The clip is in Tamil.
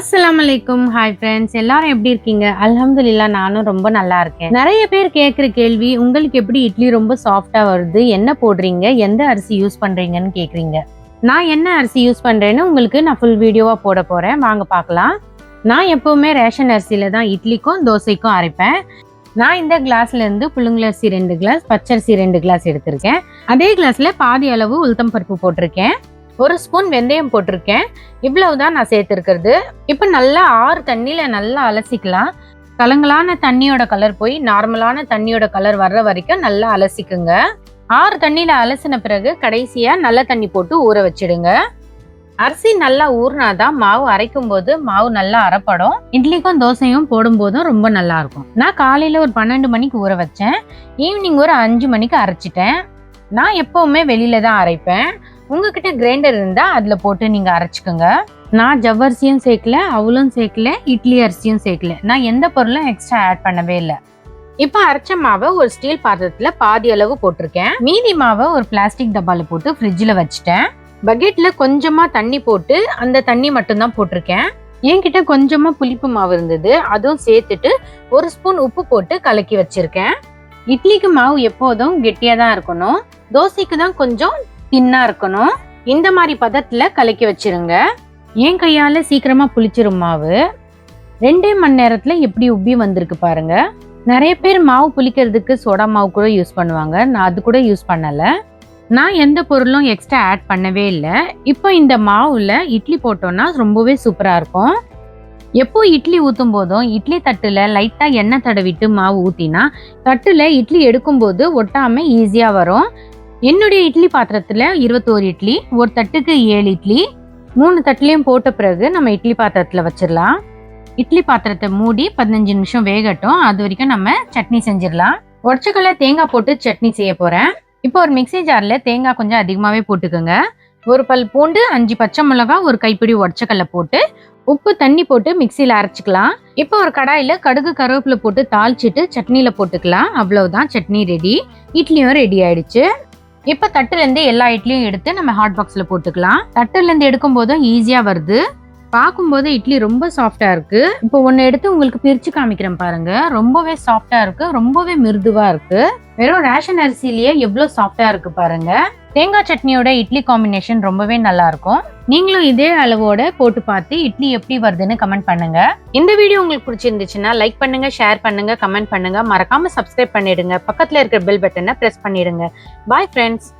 அஸ்ஸலாமு ஹாய் ஃப்ரெண்ட்ஸ் எல்லாரும் எப்படி இருக்கீங்க? அலமதுல்லா நானும் ரொம்ப நல்லா இருக்கேன். நிறைய பேர் கேட்குற கேள்வி உங்களுக்கு எப்படி இட்லி ரொம்ப சாஃப்டாக வருது? என்ன போடுறீங்க? எந்த அரிசி யூஸ் பண்ணுறீங்கன்னு கேட்குறீங்க நான் என்ன அரிசி யூஸ் பண்ணுறேன்னு உங்களுக்கு நான் ஃபுல் வீடியோவாக போட போகிறேன் வாங்க பார்க்கலாம். நான் எப்போவுமே ரேஷன் அரிசியில் தான் இட்லிக்கும் தோசைக்கும் அரைப்பேன். நான் இந்த கிளாஸ்லேருந்து புழுங்கலரிசி ரெண்டு கிளாஸ் பச்சரிசி ரெண்டு கிளாஸ் எடுத்திருக்கேன். அதே கிளாஸில் பாதி அளவு உளுத்தம் பருப்பு போட்டிருக்கேன். ஒரு ஸ்பூன் வெந்தயம் போட்டிருக்கேன். இவ்வளவுதான் நான் சேர்த்துருக்கிறது. இப்போ நல்லா ஆறு தண்ணியில் நல்லா அலசிக்கலாம். கலங்கலான தண்ணியோட கலர் போய் நார்மலான தண்ணியோட கலர் வர்ற வரைக்கும் நல்லா அலசிக்குங்க. ஆறு தண்ணியில் அலசின பிறகு கடைசியாக நல்ல தண்ணி போட்டு ஊற வச்சிடுங்க. அரிசி நல்லா ஊறினாதான் மாவு அரைக்கும் போது மாவு நல்லா அரைப்படும். இட்லிக்கும் தோசையும் போடும்போதும் ரொம்ப நல்லா இருக்கும் நான் காலையில் ஒரு பன்னெண்டு மணிக்கு ஊற வச்சேன். ஈவினிங் ஒரு அஞ்சு மணிக்கு அரைச்சிட்டேன். நான் எப்போவுமே வெளியில தான் அரைப்பேன். உங்ககிட்ட கிரைண்டர் இருந்தால் அதில் போட்டு நீங்கள் அரைச்சிக்கோங்க. நான் ஜவ்வரிசியும் சேர்க்கல அவளும் சேர்க்கல இட்லி அரிசியும் சேர்க்கல. நான் எந்த பொருளும் எக்ஸ்ட்ரா ஆட் பண்ணவே இல்லை. இப்போ அரைச்ச மாவை ஒரு ஸ்டீல் பாத்திரத்தில் பாதி அளவு போட்டிருக்கேன். மீதி மாவை ஒரு பிளாஸ்டிக் டப்பாவில் போட்டு ஃப்ரிட்ஜில் வச்சுட்டேன். பக்கெட்டில் கொஞ்சமாக தண்ணி போட்டு அந்த தண்ணி மட்டும்தான் போட்டிருக்கேன். என்கிட்ட கொஞ்சமாக புளிப்பு மாவு இருந்தது. அதுவும் சேர்த்துட்டு ஒரு ஸ்பூன் உப்பு போட்டு கலக்கி வச்சுருக்கேன். இட்லிக்கு மாவு எப்போதும் கெட்டியாக தான் இருக்கணும். தோசைக்கு தான் கொஞ்சம் தின்னா இருக்கணும். இந்த மாதிரி பதத்துல கலக்கி வச்சிருங்க. என் கையால சீக்கிரமா புளிச்சிரும் மாவு. ரெண்டே மணி நேரத்துல எப்படி உப்பி வந்திருக்கு பாருங்க. நிறைய பேர் மாவு புளிக்கிறதுக்கு சோடா மாவு கூட யூஸ் பண்ணுவாங்க. நான் அது கூட யூஸ் பண்ணலை. நான் எந்த பொருளும் எக்ஸ்ட்ரா ஆட் பண்ணவே இல்லை. இப்போ இந்த மாவில் இட்லி போட்டோன்னா ரொம்பவே சூப்பராக இருக்கும். எப்போ இட்லி ஊற்றும் போதும் இட்லி தட்டில் லைட்டாக எண்ணெய் தடவிட்டு மாவு ஊற்றினா தட்டில் இட்லி எடுக்கும்போது ஒட்டாமல் ஈஸியாக வரும். என்னுடைய இட்லி பாத்திரத்தில் இருபத்தோரு இட்லி ஒரு தட்டுக்கு ஏழு இட்லி மூணு தட்டுலேயும் போட்ட பிறகு நம்ம இட்லி பாத்திரத்தில் வச்சிடலாம் இட்லி பாத்திரத்தை மூடி பதினஞ்சு நிமிஷம் வேகட்டும். அது வரைக்கும் நம்ம சட்னி செஞ்சிடலாம் உடச்சக்கல்ல தேங்காய் போட்டு சட்னி செய்ய போகிறேன் இப்போ ஒரு மிக்ஸி ஜாரில் தேங்காய் கொஞ்சம் அதிகமாகவே போட்டுக்கோங்க. ஒரு பல் பூண்டு அஞ்சு பச்சை மிளகாய் ஒரு கைப்பிடி உடச்சக்கல்ல போட்டு உப்பு தண்ணி போட்டு மிக்சியில் அரைச்சிக்கலாம். இப்போ ஒரு கடாயில் கடுகு கருவேப்பிலை போட்டு தாளிச்சிட்டு சட்னியில் போட்டுக்கலாம். அவ்வளவுதான் சட்னி ரெடி இட்லியும் ரெடி ஆயிடுச்சு. இப்போ தட்டுலேருந்து எல்லா இட்லியும் எடுத்து நம்ம ஹாட் பாக்ஸில் போட்டுக்கலாம். தட்டுலேருந்து எடுக்கும் போதும் ஈஸியாக வருது. பார்க்கும்போது இட்லி ரொம்ப சாஃப்டாக இருக்குது இப்போ ஒன்று எடுத்து உங்களுக்கு பிரித்து காமிக்கிறேன் பாருங்கள் ரொம்பவே சாஃப்டாக இருக்குது ரொம்பவே மிருதுவாக இருக்குது வெறும் ரேஷன் அரிசிலேயே எவ்வளோ சாஃப்டாக இருக்குது பாருங்கள் தேங்காய் சட்னியோட இட்லி காம்பினேஷன் ரொம்பவே நல்லாயிருக்கும் நீங்களும் இதே அளவோட போட்டு பார்த்து இட்லி எப்படி வருதுன்னு கமெண்ட் பண்ணுங்க. இந்த வீடியோ உங்களுக்கு பிடிச்சிருந்துச்சுன்னா லைக் பண்ணுங்க ஷேர் பண்ணுங்க கமெண்ட் பண்ணுங்க. மறக்காம சப்ஸ்கிரைப் பண்ணிடுங்க. பக்கத்துல இருக்கிற பெல் பட்டனை பிரஸ் பண்ணிடுங்க. Bye friends